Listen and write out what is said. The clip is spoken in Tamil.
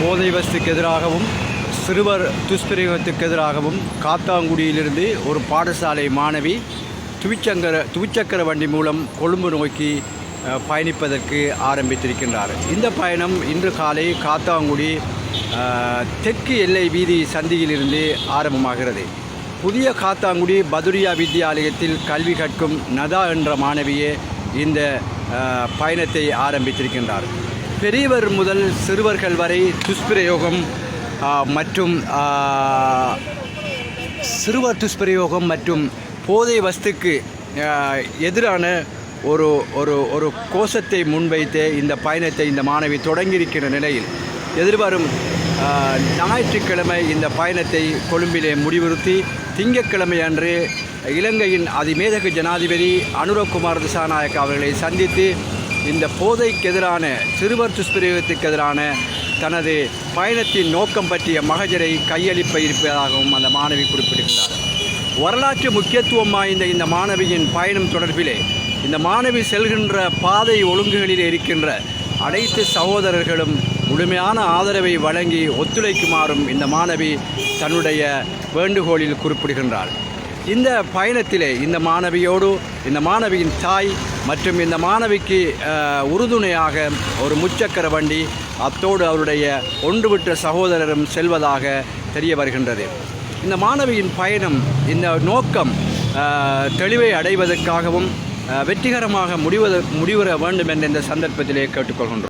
போதை போதைவஸ்துக்கு எதிராகவும் சிறுவர் துஷ்பிரயோகத்துக்கு எதிராகவும் காத்தாங்குடியிலிருந்து ஒரு பாடசாலை மாணவி துவிச்சங்கர துவிச்சக்கர வண்டி மூலம் கொழும்பு நோக்கி பயணிப்பதற்கு ஆரம்பித்திருக்கின்றார். இந்த பயணம் இன்று காலை காத்தாங்குடி தெற்கு எல்லை வீதி சந்தியிலிருந்து ஆரம்பமாகிறது. புதிய காத்தாங்குடி பதுரியா வித்தியாலயத்தில் கல்வி கற்கும் நதா என்ற மாணவியே இந்த பயணத்தை ஆரம்பித்திருக்கின்றார். பெரியவர் முதல் சிறுவர்கள் வரை துஷ்பிரயோகம் மற்றும் சிறுவர் துஷ்பிரயோகம் மற்றும் போதை வஸ்துக்கு எதிரான ஒரு ஒரு ஒரு கோஷத்தை முன்வைத்து இந்த பயணத்தை இந்த மாணவி தொடங்கியிருக்கிற நிலையில் எதிர்வரும் ஞாயிற்றுக்கிழமை இந்த பயணத்தை கொழும்பிலே முடிவுறுத்தி திங்கட்கிழமை அன்று இலங்கையின் அதிமேதக ஜனாதிபதி அனுரகுமார் திசாநாயக் அவர்களை சந்தித்து இந்த போதைக்கு எதிரான சிறுவர் துஷ்பிரயோகத்துக்கு எதிரான தனது பயணத்தின் நோக்கம் பற்றிய மகஜரை கையளிப்ப இருப்பதாகவும் அந்த மாணவி குறிப்பிடுகிறார் வரலாற்று முக்கியத்துவம் வாய்ந்த இந்த மாணவியின் பயணம் தொடர்பிலே இந்த மாணவி செல்கின்ற பாதை ஒழுங்குகளில் இருக்கின்ற அனைத்து சகோதரர்களும் முழுமையான ஆதரவை வழங்கி ஒத்துழைக்குமாறும் இந்த மாணவி தன்னுடைய வேண்டுகோளில் குறிப்பிடுகின்றார் இந்த பயணத்திலே இந்த மாணவியோடு இந்த மாணவியின் தாய் மற்றும் இந்த மாணவிக்கு உறுதுணையாக ஒரு முச்சக்கர வண்டி அத்தோடு அவருடைய ஒன்றுவிட்ட சகோதரரும் செல்வதாக தெரிய வருகின்றது. இந்த மாணவியின் பயணம் இந்த நோக்கம் தெளிவை அடைவதற்காகவும் வெற்றிகரமாக முடிவத முடிவுற வேண்டும் என்ற இந்த சந்தர்ப்பத்திலே கேட்டுக்கொள்கின்றோம்.